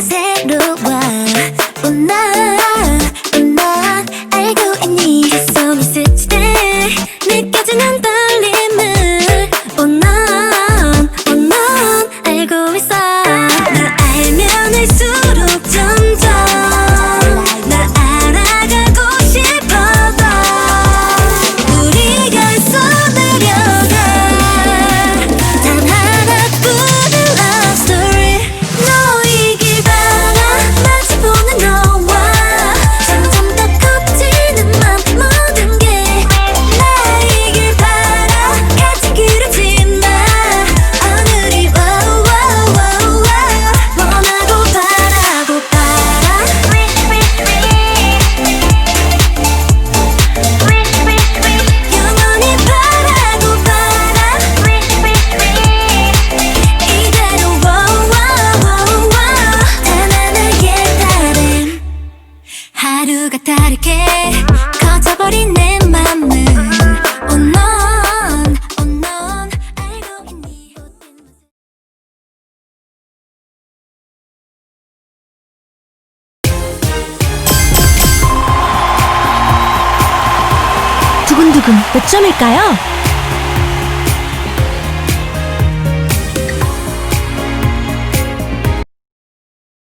새로워 커져버린 내 맘을 두근두근 몇 점일까요?